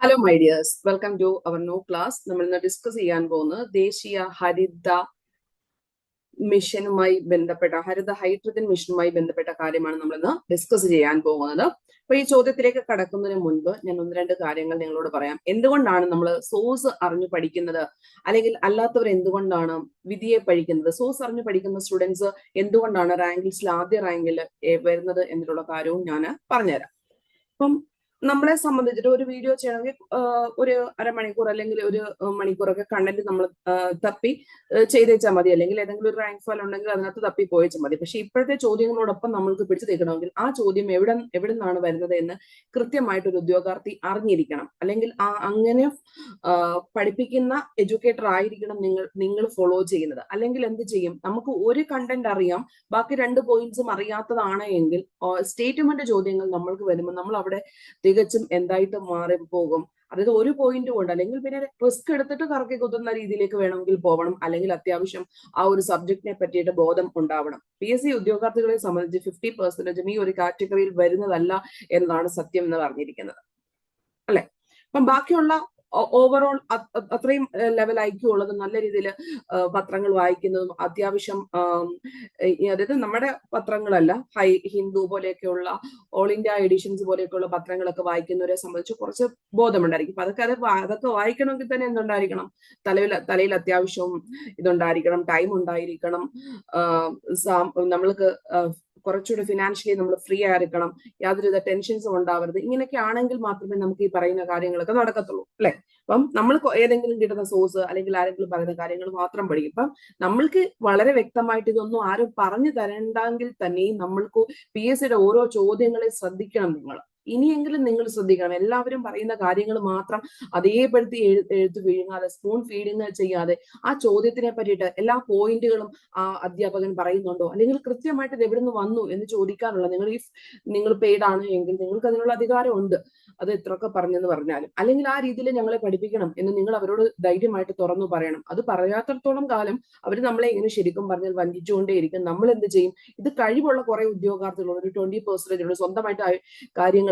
Hello my dears welcome to our new class നമ്മൾ ഇന്ന് discuss ചെയ്യാൻ പോകുന്നത് ദേശീയ ഹരിത മിഷനുമായി ബന്ധപ്പെട്ട ഹരിത ഹൈഡ്രജൻ മിഷനുമായി ബന്ധപ്പെട്ട കാര്യമാണ് നമ്മൾ ഇന്ന് ഡിസ്കസ് ചെയ്യാൻ പോകുന്നത്. അപ്പൊ ഈ ചോദ്യത്തിലേക്ക് കടക്കുന്നതിന് മുൻപ് ഞാൻ ഒന്ന് രണ്ട് കാര്യങ്ങൾ നിങ്ങളോട് പറയാം. എന്തുകൊണ്ടാണ് നമ്മൾ സോഴ്സ് അറിഞ്ഞു പഠിക്കുന്നത്? അല്ലെങ്കിൽ അല്ലാത്തവർ എന്തുകൊണ്ടാണ് വിധിയെ പഠിക്കുന്നത്? സോഴ്സ് അറിഞ്ഞു പഠിക്കുന്ന സ്റ്റുഡൻസ് എന്തുകൊണ്ടാണ് റാങ്ക് ലിസ്റ്റിൽ ആദ്യ റാങ്കിൽ വരുന്നത് എന്നുള്ള കാര്യവും ഞാൻ പറഞ്ഞുതരാം. അപ്പം നമ്മളെ സംബന്ധിച്ചിട്ട് ഒരു വീഡിയോ ചെയ്യണമെങ്കിൽ ഒരു അരമണിക്കൂർ അല്ലെങ്കിൽ ഒരു മണിക്കൂറൊക്കെ കണ്ടന്റ് നമ്മൾ തപ്പി ചെയ്തേച്ചാൽ മതി. അല്ലെങ്കിൽ ഏതെങ്കിലും ഒരു റാങ്ക് ഫയൽ ഉണ്ടെങ്കിൽ അതിനകത്ത് തപ്പി പോയച്ചാൽ മതി. പക്ഷെ ഇപ്പോഴത്തെ ചോദ്യങ്ങളോടൊപ്പം നമ്മൾക്ക് പിടിച്ചു നിൽക്കണമെങ്കിൽ ആ ചോദ്യം എവിടെ എവിടെ നിന്നാണ് വരുന്നത് എന്ന് കൃത്യമായിട്ട് ഒരു ഉദ്യോഗാർത്ഥി അറിഞ്ഞിരിക്കണം. അല്ലെങ്കിൽ ആ അങ്ങനെ പഠിപ്പിക്കുന്ന എഡ്യൂക്കേറ്റർ ആയിരിക്കണം നിങ്ങൾ നിങ്ങൾ ഫോളോ ചെയ്യുന്നത്. അല്ലെങ്കിൽ എന്ത് ചെയ്യും? നമുക്ക് ഒരു കണ്ടന്റ് അറിയാം ബാക്കി രണ്ട് പോയിന്റ്സും അറിയാത്തതാണ് എങ്കിൽ സ്റ്റേറ്റ്മെന്റ് ചോദ്യങ്ങൾ നമ്മൾക്ക് വരുമ്പോൾ നമ്മൾ അവിടെ തികച്ചും എന്തായിട്ട് മാറി പോകും അതായത് ഒരു പോയിന്റ് കൊണ്ട് അല്ലെങ്കിൽ പിന്നെ റിസ്ക് എടുത്തിട്ട് കറക്കി കുത്തുന്ന രീതിയിലേക്ക് വേണമെങ്കിൽ പോകണം അല്ലെങ്കിൽ അത്യാവശ്യം ആ ഒരു സബ്ജക്റ്റിനെ പറ്റിയിട്ട് ബോധം ഉണ്ടാവണം. പി എസ് സി ഉദ്യോഗാർത്ഥികളെ സംബന്ധിച്ച് ഫിഫ്റ്റി പെർസെന്റേജും ഈ ഒരു കാറ്റഗറിയിൽ വരുന്നതല്ല എന്നതാണ് സത്യം എന്ന് പറഞ്ഞിരിക്കുന്നത്. അല്ലെ? അപ്പം ബാക്കിയുള്ള ഓവറോൾ അത്രയും ലെവൽ ഐക്യം നല്ല രീതിയിൽ പത്രങ്ങൾ വായിക്കുന്നതും അത്യാവശ്യം അതായത് നമ്മുടെ പത്രങ്ങളല്ല ഹൈ ഹിന്ദു പോലെയൊക്കെയുള്ള ഓൾ ഇന്ത്യ എഡിഷൻസ് പോലെയൊക്കെയുള്ള പത്രങ്ങളൊക്കെ വായിക്കുന്നവരെ സംബന്ധിച്ച് കുറച്ച് ബോധമുണ്ടായിരിക്കും. അപ്പൊ അതൊക്കെ അത് അതൊക്കെ വായിക്കണമെങ്കിൽ തന്നെ എന്തുണ്ടായിരിക്കണം? തലയിൽ തലയിൽ അത്യാവശ്യവും ഇതുണ്ടായിരിക്കണം ടൈം ഉണ്ടായിരിക്കണം. നമ്മൾക്ക് കുറച്ചുകൂടി ഫിനാൻഷ്യലി നമ്മൾ ഫ്രീ ആയിരിക്കണം. യാതൊരുവിധ ടെൻഷൻസും ഉണ്ടാവരുത്. ഇങ്ങനെയൊക്കെ ആണെങ്കിൽ മാത്രമേ നമുക്ക് ഈ പറയുന്ന കാര്യങ്ങളൊക്കെ നടക്കത്തുള്ളൂ. അല്ലെ? അപ്പം നമ്മൾ ഏതെങ്കിലും കിട്ടുന്ന സോഴ്സ് അല്ലെങ്കിൽ ആരെങ്കിലും പറയുന്ന കാര്യങ്ങൾ മാത്രം പഠിക്കും. അപ്പം നമ്മൾക്ക് വളരെ വ്യക്തമായിട്ട് ഇതൊന്നും ആരും പറഞ്ഞു തരണ്ടെങ്കിൽ തന്നെയും നമ്മൾക്ക് പി എസ് സിയുടെ ഓരോ ചോദ്യങ്ങളെ ശ്രദ്ധിക്കണം നിങ്ങൾ. ഇനിയെങ്കിലും നിങ്ങൾ ശ്രദ്ധിക്കണം. എല്ലാവരും പറയുന്ന കാര്യങ്ങൾ മാത്രം അതേപടുത്തി എഴുത്തു വീഴുങ്ങാതെ സ്പൂൺ ഫീഡിങ് ചെയ്യാതെ ആ ചോദ്യത്തിനെ പറ്റിയിട്ട് എല്ലാ പോയിന്റുകളും ആ അധ്യാപകൻ പറയുന്നുണ്ടോ? അല്ലെങ്കിൽ കൃത്യമായിട്ട് ഇത് വന്നു എന്ന് ചോദിക്കാനുള്ള നിങ്ങൾ ഈ നിങ്ങൾ പെയ്ഡ് ആണ് എങ്കിൽ നിങ്ങൾക്ക് അതിനുള്ള അധികാരമുണ്ട് അത് എത്രയൊക്കെ പറഞ്ഞെന്ന് പറഞ്ഞാലും. അല്ലെങ്കിൽ ആ രീതിയിൽ ഞങ്ങളെ പഠിപ്പിക്കണം എന്ന് നിങ്ങൾ അവരോട് ധൈര്യമായിട്ട് തുറന്നു പറയണം. അത് പറയാത്തടത്തോളം കാലം അവർ നമ്മളെ ഇങ്ങനെ ശരിക്കും പറഞ്ഞാൽ വഞ്ചിച്ചുകൊണ്ടേയിരിക്കും. നമ്മൾ എന്ത് ചെയ്യും? ഇത് കഴിവുള്ള കുറെ ഉദ്യോഗാർത്ഥികൾ ഒരു ട്വന്റി പെർസെന്റേജ് സ്വന്തമായിട്ട്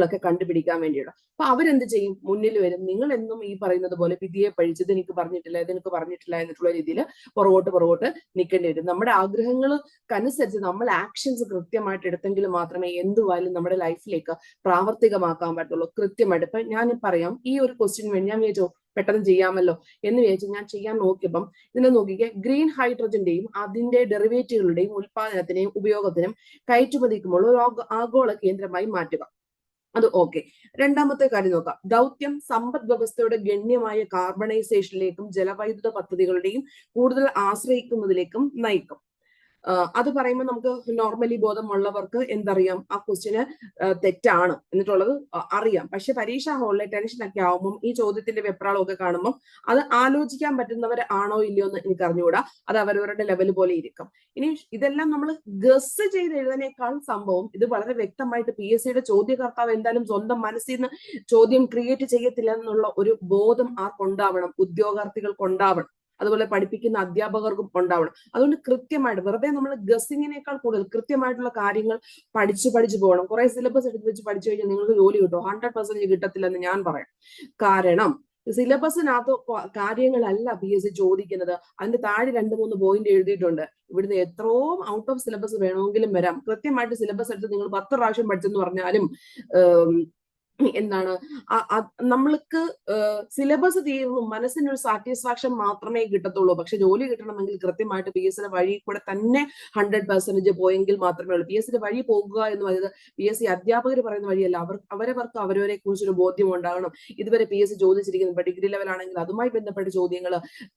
കാര്യങ്ങളൊക്കെ കണ്ടുപിടിക്കാൻ വേണ്ടിയുള്ള അപ്പൊ അവരെന്ത് ചെയ്യും? മുന്നിൽ വരും. നിങ്ങൾ എന്നും ഈ പറയുന്നത് പോലെ വിധിയെ പഴിച്ചത് എനിക്ക് പറഞ്ഞിട്ടില്ല ഇത് എനിക്ക് പറഞ്ഞിട്ടില്ല എന്നിട്ടുള്ള രീതിയിൽ പുറകോട്ട് പുറകോട്ട് നിൽക്കേണ്ടി വരും. നമ്മുടെ ആഗ്രഹങ്ങൾക്കനുസരിച്ച് നമ്മൾ ആക്ഷൻസ് കൃത്യമായിട്ട് എടുത്തെങ്കിൽ മാത്രമേ എന്തുവായാലും നമ്മുടെ ലൈഫിലേക്ക് പ്രാവർത്തികമാക്കാൻ പറ്റുള്ളൂ കൃത്യമായിട്ട്. ഇപ്പൊ ഞാൻ പറയാം ഈ ഒരു ക്വസ്റ്റ്യൻ വേണ്ടി ഞാൻ വിചാരിച്ചോ പെട്ടെന്ന് ചെയ്യാമല്ലോ എന്ന് വിചാരിച്ച് ഞാൻ ചെയ്യാൻ നോക്കിയപ്പം ഇതിനെ നോക്കിക്കേ ഗ്രീൻ ഹൈഡ്രജന്റെയും അതിന്റെ ഡെറിവേറ്റീവുകളുടെയും ഉൽപാദനത്തിനെയും ഉപയോഗത്തിനും കയറ്റുമതിക്കുമ്പോൾ ഒരു ആഗോള കേന്ദ്രമായി മാറ്റുക. അത് ഓക്കെ രണ്ടാമത്തെ കാര്യം നോക്കാം. ദൗത്യം സമ്പദ് വ്യവസ്ഥയുടെ ഗണ്യമായ കാർബണൈസേഷനിലേക്കും ജലവൈദ്യുത പദ്ധതികളുടെയും കൂടുതൽ ആശ്രയിക്കുന്നതിലേക്കും നയിക്കും. അത് പറയുമ്പോൾ നമുക്ക് നോർമലി ബോധമുള്ളവർക്ക് എന്തറിയാം? ആ ക്വസ്റ്റ്യന് തെറ്റാണ് എന്നിട്ടുള്ളത് അറിയാം. പക്ഷെ പരീക്ഷാ ഹാളിലെ ടെൻഷൻ ഒക്കെ ആവുമ്പം ഈ ചോദ്യത്തിന്റെ വെപ്രാളമൊക്കെ കാണുമ്പോൾ അത് ആലോചിക്കാൻ പറ്റുന്നവർ ആണോ ഇല്ലയോ എന്ന് എനിക്ക് അറിഞ്ഞുകൂടാ അത് അവരവരുടെ ലെവൽ പോലെ ഇരിക്കും. ഇനി ഇതെല്ലാം നമ്മൾ ഗസ് ചെയ്ത് എഴുതാനേക്കാൾ സംഭവം ഇത് വളരെ വ്യക്തമായിട്ട് പി എസ് സിയുടെ ചോദ്യകർത്താവ് എന്തായാലും സ്വന്തം മനസ്സിൽ നിന്ന് ചോദ്യം ക്രിയേറ്റ് ചെയ്യത്തില്ല എന്നുള്ള ഒരു ബോധം ആർക്കുണ്ടാവണം? ഉദ്യോഗാർത്ഥികൾക്കുണ്ടാവണം. അതുപോലെ പഠിപ്പിക്കുന്ന അധ്യാപകർക്കും ഉണ്ടാവണം. അതുകൊണ്ട് കൃത്യമായിട്ട് വെറുതെ നമ്മൾ ഗസ്സിങ്ങിനേക്കാൾ കൂടുതൽ കൃത്യമായിട്ടുള്ള കാര്യങ്ങൾ പഠിച്ചു പഠിച്ചു പോകണം. കുറെ സിലബസ് എടുത്ത് വെച്ച് പഠിച്ചു കഴിഞ്ഞാൽ നിങ്ങൾക്ക് ജോലി കിട്ടും. ഹൺഡ്രഡ് പെർസെന്റ് കിട്ടത്തില്ലെന്ന് ഞാൻ പറയാം. കാരണം സിലബസിനകത്ത് കാര്യങ്ങളല്ല പി എസ് സി ചോദിക്കുന്നത്. അതിന്റെ താഴെ രണ്ട് മൂന്ന് പോയിന്റ് എഴുതിയിട്ടുണ്ട്. ഇവിടുന്ന് എത്രയോ ഔട്ട് ഓഫ് സിലബസ് വേണമെങ്കിലും വരാം. കൃത്യമായിട്ട് സിലബസ് എടുത്ത് നിങ്ങൾ പത്ത് പ്രാവശ്യം പഠിച്ചെന്ന് പറഞ്ഞാലും എന്താണ്? നമ്മൾക്ക് സിലബസ് തീർന്നു മനസ്സിനൊരു സാറ്റിസ്ഫാക്ഷൻ മാത്രമേ കിട്ടത്തുള്ളൂ. പക്ഷെ ജോലി കിട്ടണമെങ്കിൽ കൃത്യമായിട്ട് പി എസ് വഴി കൂടെ തന്നെ ഹൺഡ്രഡ് പെർസെന്റേജ് പോയെങ്കിൽ മാത്രമേ ഉള്ളൂ. പി എസ് വഴി പോകുക എന്ന് പറയുന്നത് പി എസ് സി അധ്യാപകർ പറയുന്ന വഴിയല്ല. അവർ അവരവർക്ക് അവരവരെ കുറിച്ചൊരു ബോധ്യം ഉണ്ടാകണം ഇതുവരെ പി എസ് സി ചോദിച്ചിരിക്കുന്നത് ഡിഗ്രി ലെവൽ ആണെങ്കിൽ അതുമായി ബന്ധപ്പെട്ട ചോദ്യങ്ങൾ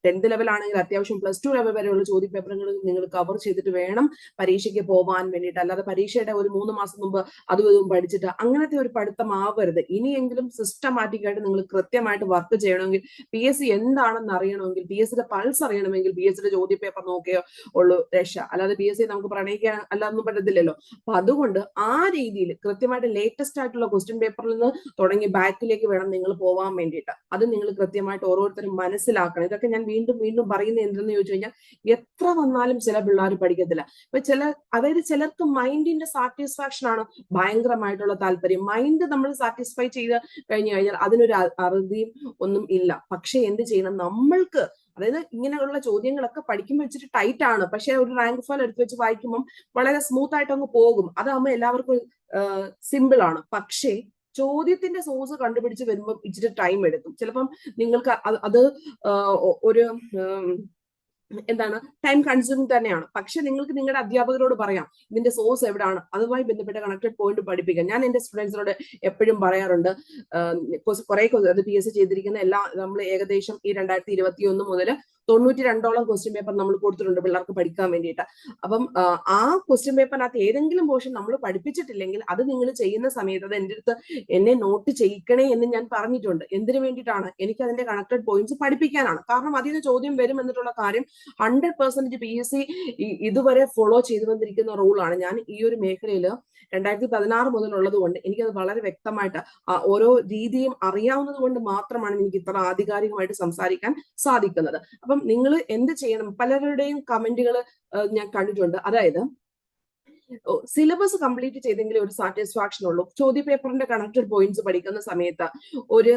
ടെൻത്ത് ലെവൽ ആണെങ്കിൽ അത്യാവശ്യം പ്ലസ് ടു ലെവൽ വരെയുള്ള ചോദ്യ പേപ്പറുകൾ നിങ്ങൾ കവർ ചെയ്തിട്ട് വേണം പരീക്ഷയ്ക്ക് പോകാൻ വേണ്ടിയിട്ട്. അല്ലാതെ പരീക്ഷയുടെ ഒരു മൂന്ന് മാസം മുമ്പ് അതും ഇതും പഠിച്ചിട്ട് അങ്ങനത്തെ ഒരു പഠിത്തം ആവരുത് ഇനിയെങ്കിലും സിസ്റ്റമാറ്റിക് ആയിട്ട് നിങ്ങൾ കൃത്യമായിട്ട് വർക്ക് ചെയ്യണമെങ്കിൽ പി എസ് സി എന്താണെന്ന് അറിയണമെങ്കിൽ പി എസ് സിയുടെ പൾസ് അറിയണമെങ്കിൽ പി എസ് സിയുടെ ചോദ്യ പേപ്പർ നോക്കിയോ ഉള്ളൂ രക്ഷ. അല്ലാതെ പി എസ് സി നമുക്ക് പ്രണയിക്കാൻ അല്ലാതൊന്നും പറ്റത്തില്ലല്ലോ. അപ്പൊ അതുകൊണ്ട് ആ രീതിയിൽ കൃത്യമായിട്ട് ലേറ്റസ്റ്റ് ആയിട്ടുള്ള ക്വസ്റ്റ്യൻ പേപ്പറിൽ നിന്ന് തുടങ്ങി ബാക്കിലേക്ക് വേണം നിങ്ങൾ പോവാൻ വേണ്ടിയിട്ട്. അത് നിങ്ങൾ കൃത്യമായിട്ട് ഓരോരുത്തരും മനസ്സിലാക്കണം. ഇതൊക്കെ ഞാൻ വീണ്ടും വീണ്ടും പറയുന്നത് എന്തെന്ന് ചോദിച്ചു കഴിഞ്ഞാൽ എത്ര വന്നാലും ചില പിള്ളേർ പഠിക്കത്തില്ല. ഇപ്പൊ ചില അതായത് ചിലർക്ക് മൈൻഡിന്റെ സാറ്റിസ്ഫാക്ഷൻ ആണ് ഭയങ്കരമായിട്ടുള്ള താല്പര്യം. മൈൻഡ് നമ്മൾ സാറ്റിസ്ഫൈ ചെയ്ത് കഴിഞ്ഞു കഴിഞ്ഞാൽ അതിനൊരു അറുതിയും ഒന്നും ഇല്ല. പക്ഷെ എന്ത് ചെയ്യണം? നമ്മൾക്ക് അതായത് ഇങ്ങനെയുള്ള ചോദ്യങ്ങളൊക്കെ പഠിക്കുമ്പോൾ വെച്ചിട്ട് ടൈറ്റ് ആണ്. പക്ഷെ ഒരു റാങ്ക് ഫയൽ എടുത്ത് വെച്ച് വായിക്കുമ്പോൾ വളരെ സ്മൂത്ത് ആയിട്ട് അങ്ങ് പോകും. അതാകുമ്പോൾ എല്ലാവർക്കും സിമ്പിൾ ആണ്. പക്ഷേ ചോദ്യത്തിന്റെ സോഴ്സ് കണ്ടുപിടിച്ച് വരുമ്പോൾ ഇച്ചിരി ടൈം എടുക്കും. ചിലപ്പം നിങ്ങൾക്ക് അത് ഒരു എന്താണ്? ടൈം കൺസ്യൂമിങ് തന്നെയാണ്. പക്ഷെ നിങ്ങൾക്ക് നിങ്ങളുടെ അധ്യാപകരോട് പറയാം ഇതിന്റെ സോഴ്സ് എവിടെയാണ് അതുമായി ബന്ധപ്പെട്ട കണക്റ്റഡ് പോയിന്റ് പഠിപ്പിക്കാം. ഞാൻ എന്റെ സ്റ്റുഡൻസിനോട് എപ്പോഴും പറയാറുണ്ട് കുറെ അത് പി എസ് സി ചെയ്തിരിക്കുന്ന എല്ലാ നമ്മൾ ഏകദേശം ഈ രണ്ടായിരത്തി ഇരുപത്തി ഒന്ന് മുതൽ തൊണ്ണൂറ്റി രണ്ടോളം ക്വസ്റ്റ്യൻ പേപ്പർ നമ്മൾ കൊടുത്തിട്ടുണ്ട് പിള്ളേർക്ക് പഠിക്കാൻ വേണ്ടിയിട്ട്. അപ്പം ആ, ക്വസ്റ്റ്യൻ പേപ്പറിനകത്ത് ഏതെങ്കിലും പോർഷൻ നമ്മൾ പഠിപ്പിച്ചിട്ടില്ലെങ്കിൽ അത് നിങ്ങൾ ചെയ്യുന്ന സമയത്ത് അത് എന്റെ അടുത്ത് എന്നെ നോട്ട് ചെയ്യിക്കണേ എന്ന് ഞാൻ പറഞ്ഞിട്ടുണ്ട്. എന്തിനു വേണ്ടിയിട്ടാണ്? എനിക്ക് അതിന്റെ കണക്റ്റഡ് പോയിന്റ്സ് പഠിപ്പിക്കാനാണ്. കാരണം അതിൽ നിന്ന് ചോദ്യം വരും എന്നിട്ടുള്ള കാര്യം hundred percentage P S C ഇതുവരെ ഫോളോ ചെയ്തു വന്നിരിക്കുന്ന റൂളാണ് ഞാൻ ഈ ഒരു മേഖലയിൽ രണ്ടായിരത്തി പതിനാറ് മുതലുള്ളത് കൊണ്ട് എനിക്കത് വളരെ വ്യക്തമായിട്ട് ഓരോ രീതിയും അറിയാവുന്നത് കൊണ്ട് മാത്രമാണ് എനിക്ക് ഇത്ര ആധികാരികമായിട്ട് സംസാരിക്കാൻ സാധിക്കുന്നത്. അപ്പം നിങ്ങൾ എന്ത് ചെയ്യണം? പലരുടെയും കമന്റുകൾ ഞാൻ കണ്ടിട്ടുണ്ട്. അതായത് സിലബസ് കംപ്ലീറ്റ് ചെയ്തെങ്കിലും ഒരു സാറ്റിസ്ഫാക്ഷൻ ഉള്ളൂ. ചോദ്യ പേപ്പറിന്റെ കണക്റ്റഡ് പോയിന്റ്സ് പഠിക്കുന്ന സമയത്ത് ഒരു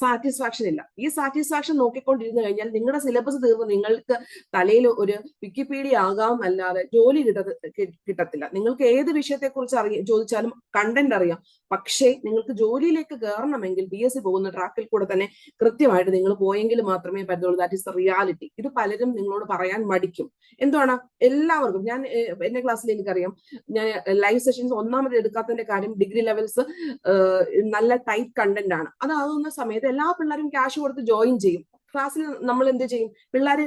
സാറ്റിസ്ഫാക്ഷൻ ഇല്ല. ഈ സാറ്റിസ്ഫാക്ഷൻ നോക്കിക്കൊണ്ടിരുന്നു കഴിഞ്ഞാൽ നിങ്ങളുടെ സിലബസ് തീർന്ന് നിങ്ങൾക്ക് തലയിൽ ഒരു വിക്കിപീഡിയ ആകാമെന്നല്ലാതെ ജോലി കിട്ട കിട്ടത്തില്ല. നിങ്ങൾക്ക് ഏത് വിഷയത്തെക്കുറിച്ച് അറിയാം ചോദിച്ചാലും കണ്ടന്റ് അറിയാം. പക്ഷേ നിങ്ങൾക്ക് ജോലിയിലേക്ക് കയറണമെങ്കിൽ ബി എസ് സി പോകുന്ന ട്രാക്കിൽ കൂടെ തന്നെ കൃത്യമായിട്ട് നിങ്ങൾ പോയെങ്കിൽ മാത്രമേ പറ്റുള്ളൂ ദാറ്റ് ഇസ് റിയാലിറ്റി ഇത് പലരും നിങ്ങളോട് പറയാൻ മടിക്കും. എന്താണ് എല്ലാവർക്കും. ഞാൻ എന്റെ ക്ലാസ്സിൽ എനിക്കറിയാം. ഞാൻ ലൈവ് സെഷൻസ് ഒന്നാമത് എടുക്കാത്തതിന്റെ കാര്യം ഡിഗ്രി ലെവൽസ് നല്ല ടൈറ്റ് കണ്ടന്റ് ആണ്. അതാകുന്ന സമയത്ത് എല്ലാ പിള്ളേരും ക്യാഷ് കൊടുത്ത് ജോയിൻ ചെയ്യും. ക്ലാസ്സിൽ നമ്മൾ എന്ത് ചെയ്യും? പിള്ളേര്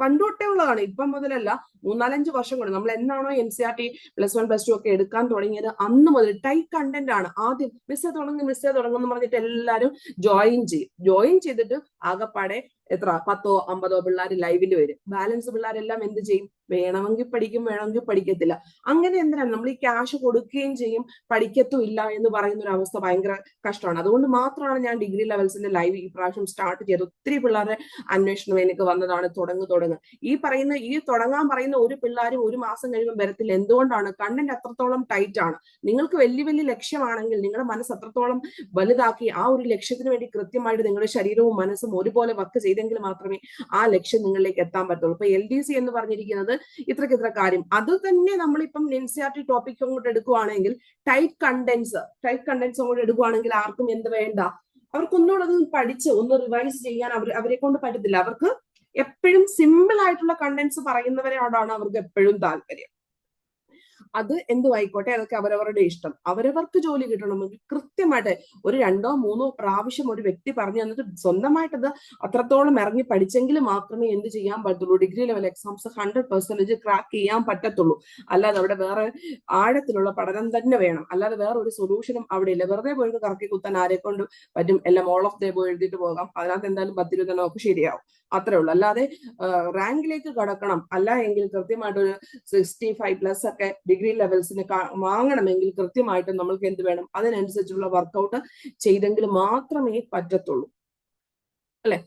പണ്ട് തൊട്ടേ ഉള്ളതാണ് ഇപ്പം മുതലല്ല മൂന്നാലഞ്ച് വർഷം കൊണ്ട് നമ്മൾ എന്നാണോ N C R T plus one plus two ഒക്കെ എടുക്കാൻ തുടങ്ങിയത് അന്ന് മുതൽ ടൈറ്റ് കണ്ടന്റ് ആണ്. ആദ്യം മിസ് തുടങ്ങും മിസ് തുടങ്ങും എന്ന് പറഞ്ഞിട്ട് എല്ലാവരും ജോയിൻ ചെയ്യും. ജോയിൻ ചെയ്തിട്ട് ആകെപ്പാടെ എത്ര? പത്തോ അമ്പതോ പിള്ളേർ ലൈവിൽ വരും. ബാലൻസ് പിള്ളേരെല്ലാം എന്ത് ചെയ്യും? വേണമെങ്കിൽ പഠിക്കും വേണമെങ്കിൽ പഠിക്കത്തില്ല. അങ്ങനെ എന്തിനാണ് നമ്മൾ ഈ ക്യാഷ് കൊടുക്കുകയും ചെയ്യും? പഠിക്കത്തും ഇല്ല എന്ന് പറയുന്ന ഒരു അവസ്ഥ ഭയങ്കര കഷ്ടമാണ്. അതുകൊണ്ട് മാത്രമാണ് ഞാൻ ഡിഗ്രി ലെവൽസിന്റെ ലൈവ് ഈ പ്രാവശ്യം സ്റ്റാർട്ട് ചെയ്തത്. ഒത്തിരി പിള്ളേരുടെ അന്വേഷണം എനിക്ക് വന്നതാണ് തുടങ്ങ്. തുടങ്ങ് ഈ പറയുന്ന ഈ തുടങ്ങാൻ പറയുന്ന ഒരു പിള്ളേരും ഒരു മാസം കഴിയുമ്പോൾ വരത്തില്ല. എന്തുകൊണ്ടാണ്? കണ്ണൻ അത്രത്തോളം ടൈറ്റ് ആണ്. നിങ്ങൾക്ക് വലിയ വലിയ ലക്ഷ്യമാണെങ്കിൽ നിങ്ങളുടെ മനസ്സ് അത്രത്തോളം വലുതാക്കി ആ ഒരു ലക്ഷ്യത്തിന് വേണ്ടി കൃത്യമായിട്ട് നിങ്ങളുടെ ശരീരവും മനസ്സും ഒരുപോലെ വർക്ക് ചെയ്തെങ്കിൽ മാത്രമേ ആ ലക്ഷ്യം നിങ്ങളിലേക്ക് എത്താൻ പറ്റുള്ളൂ. ഇപ്പൊ എൽ ഡി സി എന്ന് പറഞ്ഞിരിക്കുന്നത് ഇത്രയ്ക്ക് ഇത്ര കാര്യം. അത് തന്നെ നമ്മളിപ്പം N C R T topic അങ്ങോട്ട് എടുക്കുവാണെങ്കിൽ ടൈറ്റ് കണ്ടൻസ് ടൈറ്റ് കണ്ടൻസ് അങ്ങോട്ട് എടുക്കുവാണെങ്കിൽ ആർക്കും എന്ത് വേണ്ട? അവർക്കൊന്നുകൂടെ അത് പഠിച്ച് ഒന്ന് റിവൈസ് ചെയ്യാൻ അവർ അവരെ കൊണ്ട് പറ്റത്തില്ല. അവർക്ക് എപ്പോഴും സിമ്പിൾ ആയിട്ടുള്ള കണ്ടന്റ്സ് പറയുന്നവരോടാണ് അവർക്ക് എപ്പോഴും താല്പര്യം. അത് എന്തു ആയിക്കോട്ടെ അതൊക്കെ അവരവരുടെ ഇഷ്ടം. അവരവർക്ക് ജോലി കിട്ടണമെങ്കിൽ കൃത്യമായിട്ട് ഒരു രണ്ടോ മൂന്നോ പ്രാവശ്യം ഒരു വ്യക്തി പറഞ്ഞു തന്നിട്ട് സ്വന്തമായിട്ടത് അത് അത്രത്തോളം ഇറങ്ങി പഠിച്ചെങ്കിൽ മാത്രമേ എന്ത് ചെയ്യാൻ പറ്റുള്ളൂ. Degree level exams hundred percentage crack ചെയ്യാൻ പറ്റത്തുള്ളൂ. അല്ലാതെ അവിടെ വേറെ ആഴത്തിലുള്ള പഠനം തന്നെ വേണം. അല്ലാതെ വേറെ ഒരു സൊല്യൂഷനും അവിടെ ഇല്ല. വെറുതെ പോയിട്ട് കറക്കി കുത്താൻ ആരെ കൊണ്ട് പറ്റും. എല്ലാം ഓൾ ഓഫ് ദേ പോയി എഴുതിയിട്ട് പോകാം. അതിനകത്ത് എന്തായാലും പത്തിരുപതെണ്ണം ഒക്കെ ശരിയാവും. അത്രേ ഉള്ളൂ. അല്ലാതെ റാങ്കിലേക്ക് കടക്കണം. അല്ല എങ്കിൽ കൃത്യമായിട്ട് ഒരു സിക്സ്റ്റി ഫൈവ് പ്ലസ് ഒക്കെ ഡിഗ്രി ലെവൽസിന് വാങ്ങണമെങ്കിൽ കൃത്യമായിട്ട് നമ്മൾക്ക് എന്ത് വേണം? അതിനനുസരിച്ചുള്ള വർക്കൗട്ട് ചെയ്തെങ്കിൽ മാത്രമേ പറ്റത്തുള്ളൂ. അല്ലെ?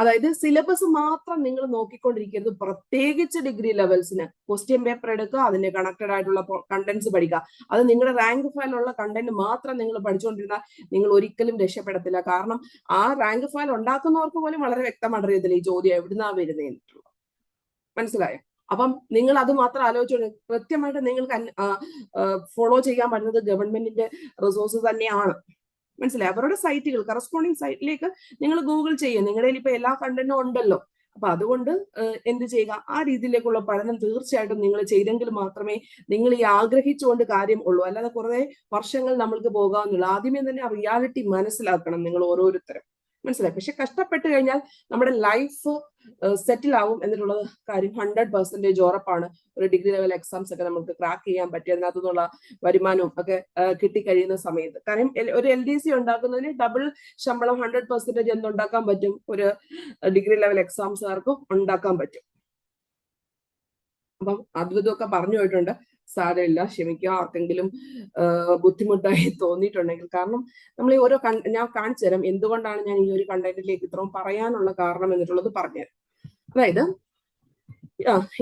അതായത് സിലബസ് മാത്രം നിങ്ങൾ നോക്കിക്കൊണ്ടിരിക്കരുത്. പ്രത്യേകിച്ച് ഡിഗ്രി ലെവൽസിന് ക്വസ്റ്റ്യൻ പേപ്പർ എടുക്കുക അതിന്റെ കണക്റ്റഡ് ആയിട്ടുള്ള കണ്ടന്റ്സ് പഠിക്കുക. അത് നിങ്ങളുടെ റാങ്ക് ഫയലുള്ള കണ്ടന്റ് മാത്രം നിങ്ങൾ പഠിച്ചുകൊണ്ടിരുന്നാൽ നിങ്ങൾ ഒരിക്കലും രക്ഷപ്പെടത്തില്ല. കാരണം ആ റാങ്ക് ഫയൽ ഉണ്ടാക്കുന്നവർക്ക് പോലും വളരെ വ്യക്തമായിട്ട് അറിയത്തില്ല ഈ ചോദ്യം എവിടുന്നാ വരുന്നതെന്നുള്ളത് മനസ്സിലായോ? അപ്പം നിങ്ങൾ അത് മാത്രം ആലോചിച്ചോളൂ കൃത്യമായിട്ട് നിങ്ങൾക്ക് ഫോളോ ചെയ്യാൻ പറ്റുന്നത് ഗവൺമെന്റിന്റെ റിസോഴ്സ് തന്നെയാണ്. മനസ്സിലായി? അവരുടെ സൈറ്റുകൾ കറസ്പോണ്ടിങ് സൈറ്റിലേക്ക് നിങ്ങൾ ഗൂഗിൾ ചെയ്യുക. നിങ്ങളുടെ ഇപ്പൊ എല്ലാ കണ്ടന്റും ഉണ്ടല്ലോ. അപ്പൊ അതുകൊണ്ട് എന്ത് ചെയ്യുക? ആ രീതിയിലേക്കുള്ള പഠനം തീർച്ചയായിട്ടും നിങ്ങൾ ചെയ്തെങ്കിൽ മാത്രമേ നിങ്ങൾ ഈ ആഗ്രഹിച്ചുകൊണ്ട് കാര്യം ഉള്ളൂ. അല്ലാതെ കുറെ വർഷങ്ങൾ നമ്മൾക്ക് പോകാവുന്നുള്ളൂ ആദ്യമേ തന്നെ ആ റിയാലിറ്റി മനസ്സിലാക്കണം നിങ്ങൾ ഓരോരുത്തരും. മനസ്സിലായി. പക്ഷെ കഷ്ടപ്പെട്ട് കഴിഞ്ഞാൽ നമ്മുടെ ലൈഫ് സെറ്റിൽ ആവും എന്നുള്ള കാര്യം ഹൺഡ്രഡ് പെർസെന്റേജ് ഉറപ്പാണ്. ഒരു ഡിഗ്രി ലെവൽ എക്സാംസ് ഒക്കെ നമുക്ക് ക്രാക്ക് ചെയ്യാൻ പറ്റി. അതിനകത്തു നിന്നുള്ള വരുമാനവും ഒക്കെ കിട്ടിക്കഴിയുന്ന സമയത്ത്. കാരണം ഒരു എൽ ഡി സി ഉണ്ടാക്കുന്നതിന് ഡബിൾ ശമ്പളം ഹൺഡ്രഡ് പെർസെന്റേജ് എന്തുണ്ടാക്കാൻ പറ്റും. ഒരു ഡിഗ്രി ലെവൽ എക്സാംസുകാർക്കും ഉണ്ടാക്കാൻ പറ്റും. അപ്പം അതും ഇതൊക്കെ പറഞ്ഞു പോയിട്ടുണ്ട്. സാരമില്ല. ക്ഷമിക്കുക. ആർക്കെങ്കിലും ബുദ്ധിമുട്ടായി തോന്നിയിട്ടുണ്ടെങ്കിൽ. കാരണം നമ്മൾ ഈ ഓരോ ഞാൻ കാണിച്ചു തരാം എന്തുകൊണ്ടാണ് ഞാൻ ഈ ഒരു കണ്ടന്റിലേക്ക് ഇത്രയും പറയാനുള്ള കാരണം എന്നിട്ടുള്ളത് പറഞ്ഞുതരാം. അതായത്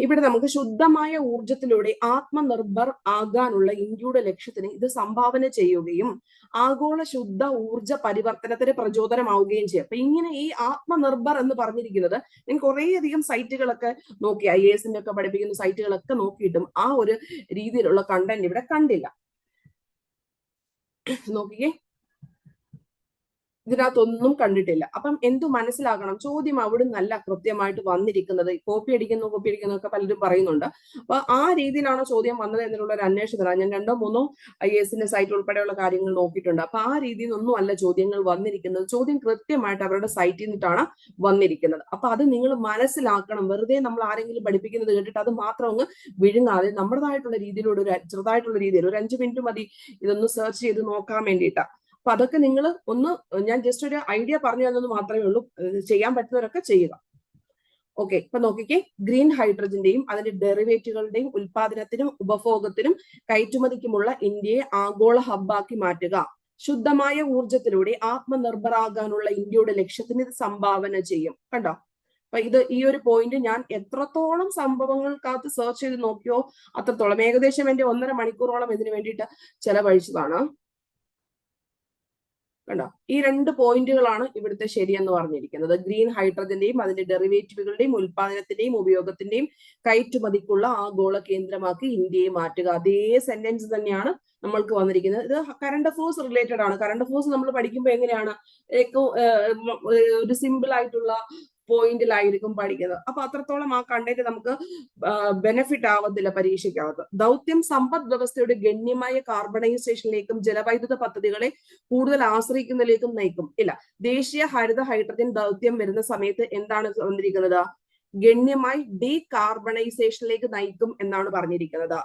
ഇവിടെ നമുക്ക് ശുദ്ധമായ ഊർജത്തിലൂടെ ആത്മനിർഭർ ആകാനുള്ള ഇന്ത്യയുടെ ലക്ഷ്യത്തിന് ഇത് സംഭാവന ചെയ്യുകയും ആഗോള ശുദ്ധ ഊർജ പരിവർത്തനത്തിന് പ്രചോദനമാവുകയും ചെയ്യും. അപ്പൊ ഇങ്ങനെ ഈ ആത്മനിർഭർ എന്ന് പറഞ്ഞിരിക്കുന്നത് ഞാൻ കുറേയധികം സൈറ്റുകളൊക്കെ നോക്കി ഐ എ എസിന്റെ ഒക്കെ പഠിപ്പിക്കുന്ന സൈറ്റുകളൊക്കെ നോക്കിയിട്ടും ആ ഒരു രീതിയിലുള്ള കണ്ടന്റ് ഇവിടെ കണ്ടില്ല. നോക്കിക്കേ. ഇതിനകത്തൊന്നും കണ്ടിട്ടില്ല. അപ്പം എന്തു മനസ്സിലാക്കണം ചോദ്യം അവിടെ നല്ല കൃത്യമായിട്ട് വന്നിരിക്കുന്നത്. കോപ്പി അടിക്കുന്നു കോപ്പി അടിക്കുന്നു ഒക്കെ പലരും പറയുന്നുണ്ട്. അപ്പൊ ആ രീതിയിലാണോ ചോദ്യം വന്നത് എന്നുള്ള ഒരു അന്വേഷണത്തിലാണ് ഞാൻ രണ്ടോ മൂന്നോ ഐ എസിന്റെ സൈറ്റ് ഉൾപ്പെടെയുള്ള കാര്യങ്ങൾ നോക്കിയിട്ടുണ്ട്. അപ്പൊ ആ രീതിയിൽ ഒന്നും അല്ല ചോദ്യങ്ങൾ വന്നിരിക്കുന്നത്. ചോദ്യം കൃത്യമായിട്ട് അവരുടെ സൈറ്റിൽ നിന്നിട്ടാണ് വന്നിരിക്കുന്നത്. അപ്പൊ അത് നിങ്ങൾ മനസ്സിലാക്കണം. വെറുതെ നമ്മൾ ആരെങ്കിലും പഠിപ്പിക്കുന്നത് കേട്ടിട്ട് അത് മാത്രം അങ്ങ് വിഴുങ്ങാതെ നമ്മുടേതായിട്ടുള്ള രീതിയിലൂടെ ഒരു ചെറുതായിട്ടുള്ള രീതിയിൽ ഒരു അഞ്ചു മിനിറ്റ് മതി. ഇതൊന്ന് സെർച്ച് ചെയ്ത് നോക്കാൻ വേണ്ടിയിട്ടാ. അപ്പൊ അതൊക്കെ നിങ്ങൾ ഒന്ന് ഞാൻ ജസ്റ്റ് ഒരു ഐഡിയ പറഞ്ഞു തന്നെന്ന് മാത്രമേ ഉള്ളൂ. ചെയ്യാൻ പറ്റുന്നവരൊക്കെ ചെയ്യുക. ഓക്കെ ഇപ്പൊ നോക്കിക്കേ. ഗ്രീൻ ഹൈഡ്രജന്റെയും അതിന്റെ ഡെറിവേറ്റുകളുടെയും ഉൽപാദനത്തിനും ഉപഭോഗത്തിനും കയറ്റുമതിക്കുമുള്ള ഇന്ത്യയെ ആഗോള ഹബ്ബാക്കി മാറ്റുക. ശുദ്ധമായ ഊർജത്തിലൂടെ ആത്മനിർഭറാകാനുള്ള ഇന്ത്യയുടെ ലക്ഷ്യത്തിന് ഇത് സംഭാവന ചെയ്യും. കണ്ടോ? അപ്പൊ ഇത് ഈ ഒരു പോയിന്റ് ഞാൻ എത്രത്തോളം സംഭവങ്ങൾക്കകത്ത് സെർച്ച് ചെയ്ത് നോക്കിയോ അത്രത്തോളം. ഏകദേശം എന്റെ ഒന്നര മണിക്കൂറോളം ഇതിനു വേണ്ടിയിട്ട് ചെലവഴിച്ചതാണ്. കണ്ടോ? ഈ രണ്ട് പോയിന്റുകളാണ് ഇവിടുത്തെ ശരിയെന്ന് പറഞ്ഞിരിക്കുന്നത്. ഗ്രീൻ ഹൈഡ്രജന്റെയും അതിന്റെ ഡെറിവേറ്റീവുകളുടെയും ഉൽപാദനത്തിന്റെയും ഉപയോഗത്തിന്റെയും കയറ്റുമതിക്കുള്ള ആഗോള കേന്ദ്രമാക്കി ഇന്ത്യയെ മാറ്റുക. അതേ സെന്റൻസ് തന്നെയാണ് നമ്മൾക്ക് വന്നിരിക്കുന്നത്. ഇത് കറണ്ട് അഫേഴ്സ് റിലേറ്റഡ് ആണ്. കറണ്ട് അഫേഴ്സ് നമ്മൾ പഠിക്കുമ്പോൾ എങ്ങനെയാണ്? ഒരു സിമ്പിൾ ആയിട്ടുള്ള പോയിന്റിലായിരിക്കും പഠിക്കുന്നത്. അപ്പൊ അത്രത്തോളം ആ കണ്ടന്റ് നമുക്ക് ബെനിഫിറ്റ് ആവത്തില്ല പരീക്ഷയ്ക്കകത്ത്. ദൗത്യം സമ്പദ് വ്യവസ്ഥയുടെ ഗണ്യമായ കാർബണൈസേഷനിലേക്കും ജലവൈദ്യുത പദ്ധതികളെ കൂടുതൽ ആശ്രയിക്കുന്നതിലേക്കും നയിക്കും. ഇല്ല ദേശീയ ഹരിത ഹൈഡ്രജൻ ദൗത്യം വരുന്ന സമയത്ത് എന്താണ് വന്നിരിക്കുന്നത്? ഗണ്യമായി ഡീ കാർബണൈസേഷനിലേക്ക് നയിക്കും എന്നാണ് പറഞ്ഞിരിക്കുന്നത്.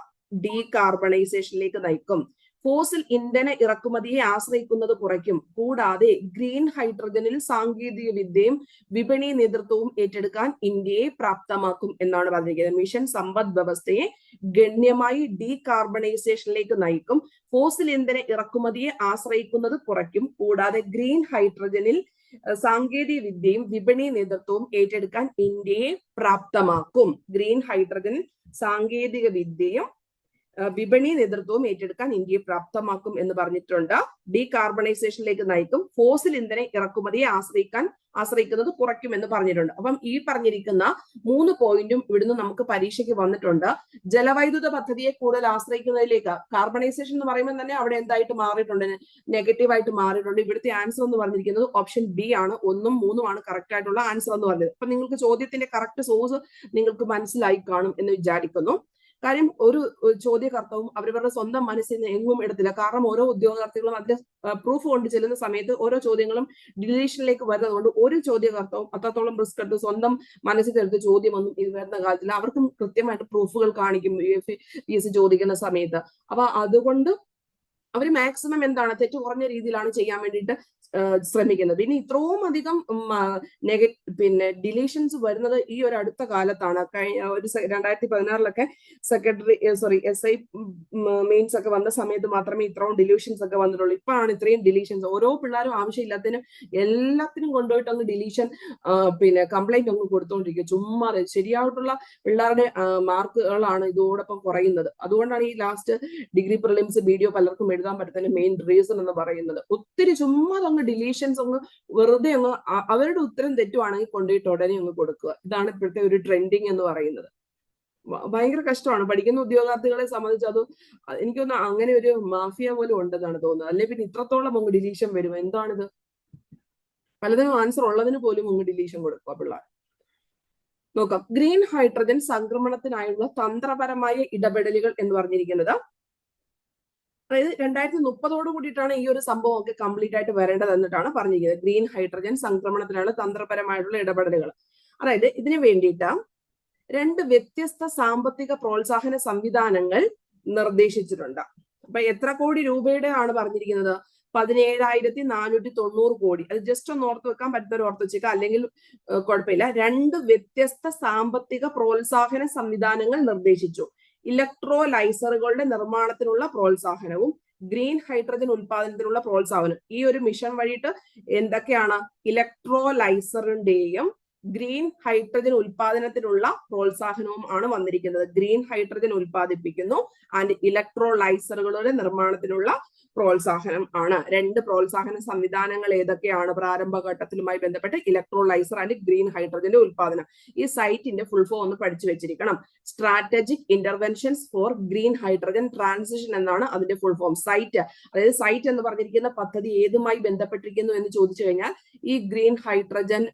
ഡീ കാർബണൈസേഷനിലേക്ക് നയിക്കും. ഫോസിൽ ഇന്ധന ഇറക്കുമതിയെ ആശ്രയിക്കുന്നത് കുറയ്ക്കും. കൂടാതെ ഗ്രീൻ ഹൈഡ്രജനിൽ സാങ്കേതിക വിദ്യയും വിപണി നേതൃത്വവും ഏറ്റെടുക്കാൻ ഇന്ത്യയെ പ്രാപ്തമാക്കും എന്നാണ് പറഞ്ഞിരിക്കുന്നത്. മിഷൻ സമ്പദ് വ്യവസ്ഥയെ ഗണ്യമായി ഡീകാർബണൈസേഷനിലേക്ക് നയിക്കും. ഫോസിൽ ഇന്ധന ഇറക്കുമതിയെ ആശ്രയിക്കുന്നത് കുറയ്ക്കും. കൂടാതെ ഗ്രീൻ ഹൈഡ്രജനിൽ സാങ്കേതിക വിദ്യയും വിപണി നേതൃത്വവും ഏറ്റെടുക്കാൻ ഇന്ത്യയെ പ്രാപ്തമാക്കും. ഗ്രീൻ ഹൈഡ്രജൻ സാങ്കേതിക വിദ്യയും വിപണി നേതൃത്വവും ഏറ്റെടുക്കാൻ ഇന്ത്യയെ പ്രാപ്തമാക്കും എന്ന് പറഞ്ഞിട്ടുണ്ട്. ഡീകാർബണൈസേഷനിലേക്ക് നയിക്കും. ഫോസിൽ ഇന്ധന ഇറക്കുമതിയെ ആശ്രയിക്കാൻ ആശ്രയിക്കുന്നത് കുറയ്ക്കും എന്ന് പറഞ്ഞിട്ടുണ്ട്. അപ്പം ഈ പറഞ്ഞിരിക്കുന്ന മൂന്ന് പോയിന്റും ഇവിടുന്ന് നമുക്ക് പരീക്ഷയ്ക്ക് വന്നിട്ടുണ്ട്. ജലവൈദ്യുത പദ്ധതിയെ കൂടുതൽ ആശ്രയിക്കുന്നതിലേക്ക് കാർബണൈസേഷൻ എന്ന് പറയുമ്പോൾ തന്നെ അവിടെ എന്തായിട്ട് മാറിയിട്ടുണ്ട്? നെഗറ്റീവായിട്ട് മാറിയിട്ടുണ്ട്. ഇവിടുത്തെ ആൻസർ എന്ന് പറഞ്ഞിരിക്കുന്നത് ഓപ്ഷൻ ബി ആണ്. ഒന്നും മൂന്നുമാണ് കറക്റ്റ് ആയിട്ടുള്ള ആൻസർ എന്ന് പറഞ്ഞത്. അപ്പൊ നിങ്ങൾക്ക് ചോദ്യത്തിന്റെ കറക്റ്റ് സോഴ്സ് നിങ്ങൾക്ക് മനസ്സിലായി കാണും എന്ന് വിചാരിക്കുന്നു. കാര്യം ഒരു ചോദ്യകർത്തവും അവരവരുടെ സ്വന്തം മനസ്സിൽ നിന്ന് എങ്ങും എടുത്തില്ല. കാരണം ഓരോ ഉദ്യോഗാർത്ഥികളും അതിന്റെ പ്രൂഫ് കൊണ്ട് ചെല്ലുന്ന സമയത്ത് ഓരോ ചോദ്യങ്ങളും ഡിലീഷനിലേക്ക് വരുന്നതുകൊണ്ട് ഒരു ചോദ്യകർത്താവും അത്രത്തോളം റിസ്ക് എടുത്ത് സ്വന്തം മനസ്സിൽ എടുത്ത് ചോദ്യമൊന്നും ഇത് വരുന്ന കാലത്തിൽ അവർക്കും കൃത്യമായിട്ട് പ്രൂഫുകൾ കാണിക്കും U F P S C ചോദിക്കുന്ന സമയത്ത്. അപ്പൊ അതുകൊണ്ട് അവർ മാക്സിമം എന്താണ്? തെറ്റ് കുറഞ്ഞ രീതിയിലാണ് ചെയ്യാൻ വേണ്ടിയിട്ട് ശ്രമിക്കുന്നത്. പിന്നെ ഇത്രയും അധികം നെഗ പിന്നെ ഡിലീഷൻസ് വരുന്നത് ഈ ഒരു അടുത്ത കാലത്താണ്. കഴിഞ്ഞ ഒരു രണ്ടായിരത്തി പതിനാറിലൊക്കെ secretary sorry S I mains ഒക്കെ വന്ന സമയത്ത് മാത്രമേ ഇത്രയും ഡിലീഷൻസ് ഒക്കെ വന്നിട്ടുള്ളൂ. ഇപ്പോഴാണ് ഇത്രയും ഡിലീഷൻസ് ഓരോ പിള്ളേരും ആവശ്യമില്ലാത്തതിനും എല്ലാത്തിനും കൊണ്ടുപോയിട്ട് അങ്ങ് ഡിലീഷൻ പിന്നെ കംപ്ലൈന്റ് അങ്ങ് കൊടുത്തോണ്ടിരിക്കുക. ചുമ്മാ ശരിയായിട്ടുള്ള പിള്ളേരുടെ മാർക്കുകളാണ് ഇതോടൊപ്പം കുറയുന്നത്. അതുകൊണ്ടാണ് ഈ ലാസ്റ്റ് ഡിഗ്രി പ്രിലിംസ് വീഡിയോ പലർക്കും എഴുതാൻ പറ്റത്തിന്റെ മെയിൻ റീസൺ എന്ന് പറയുന്നത്. ഒത്തിരി ചുമ്മാ അങ്ങ് ഡിലീഷൻസ് ഒന്ന് വെറുതെ ഒന്ന് അവരുടെ ഉത്തരം തെറ്റുവാണെങ്കിൽ കൊണ്ടുപോയിട്ട് ഉടനെ ഒന്ന് കൊടുക്കുക. ഇതാണ് ഇപ്പോഴത്തെ ഒരു ട്രെൻഡിങ് എന്ന് പറയുന്നത്. ഭയങ്കര കഷ്ടമാണ്. പഠിക്കുന്ന ഉദ്യോഗാർത്ഥികളെ സംബന്ധിച്ച് അത് എനിക്കൊന്ന് അങ്ങനെ ഒരു മാഫിയ പോലും ഉണ്ടെന്നാണ് തോന്നുന്നത്. അല്ലെ പിന്നെ ഇത്രത്തോളം അങ്ങ് ഡിലീഷൻ വരും എന്താണിത്? പലതിനും ആൻസർ ഉള്ളതിന് പോലും അങ്ങ് ഡിലീഷൻ കൊടുക്കുക പിള്ളേർ. നോക്കാം. ഗ്രീൻ ഹൈഡ്രജൻ സംക്രമണത്തിനായുള്ള തന്ത്രപരമായ ഇടപെടലുകൾ എന്ന് പറഞ്ഞിരിക്കുന്നത് അതായത് രണ്ടായിരത്തി മുപ്പതോട് കൂടിയിട്ടാണ് ഈ ഒരു സംഭവം ഒക്കെ കംപ്ലീറ്റ് ആയിട്ട് വരേണ്ടത് എന്നിട്ടാണ് പറഞ്ഞിരിക്കുന്നത്. ഗ്രീൻ ഹൈഡ്രജൻ സംക്രമണത്തിനുള്ള തന്ത്രപരമായിട്ടുള്ള ഇടപെടലുകൾ. അതായത് ഇതിനു വേണ്ടിയിട്ട് രണ്ട് വ്യത്യസ്ത സാമ്പത്തിക പ്രോത്സാഹന സംവിധാനങ്ങൾ നിർദ്ദേശിച്ചിട്ടുണ്ട്. അപ്പൊ എത്ര കോടി രൂപയുടെ ആണ് പറഞ്ഞിരിക്കുന്നത്? പതിനേഴായിരത്തി നാനൂറ്റി തൊണ്ണൂറ് കോടി. അത് ജസ്റ്റ് ഒന്ന് ഓർത്ത് വെക്കാൻ പറ്റുന്നവർ ഓർത്ത് വെച്ചേക്കാം. അല്ലെങ്കിൽ കുഴപ്പമില്ല. രണ്ട് വ്യത്യസ്ത സാമ്പത്തിക പ്രോത്സാഹന സംവിധാനങ്ങൾ നിർദ്ദേശിച്ചു. ഇലക്ട്രോലൈസറുകളുടെ നിർമ്മാണത്തിനുള്ള പ്രോത്സാഹനവും ഗ്രീൻ ഹൈഡ്രജൻ ഉൽപാദനത്തിനുള്ള പ്രോത്സാഹനം ഈ ഒരു മിഷൻ വഴിയിട്ട് എന്തൊക്കെയാണ്? ഇലക്ട്രോലൈസറിന്റെയും ഗ്രീൻ ഹൈഡ്രജൻ ഉൽപാദനത്തിനുള്ള പ്രോത്സാഹനവും ആണ് വന്നിരിക്കുന്നത്. ഗ്രീൻ ഹൈഡ്രജൻ ഉൽപ്പാദിപ്പിക്കുന്നു. ആൻഡ് ഇലക്ട്രോലൈസറുകളുടെ നിർമ്മാണത്തിനുള്ള പ്രോത്സാഹനം ആണ്. രണ്ട് പ്രോത്സാഹന സംവിധാനങ്ങൾ ഏതൊക്കെയാണ് പ്രാരംഭഘട്ടത്തിലുമായി ബന്ധപ്പെട്ട്? ഇലക്ട്രോലൈസർ ആൻഡ് ഗ്രീൻ ഹൈഡ്രജന്റെ ഉൽപാദനം ഈ സൈറ്റിന്റെ ഫുൾ ഫോം ഒന്ന് പഠിച്ചു വെച്ചിരിക്കണം. Strategic interventions for green hydrogen transition എന്നാണ് അതിന്റെ ഫുൾ ഫോം സൈറ്റ് അതായത് സൈറ്റ് എന്ന് പറഞ്ഞിരിക്കുന്ന പദ്ധതി ഏതുമായി ബന്ധപ്പെട്ടിരിക്കുന്നു എന്ന് ചോദിച്ചു കഴിഞ്ഞാൽ ഈ ഗ്രീൻ ഹൈഡ്രജൻ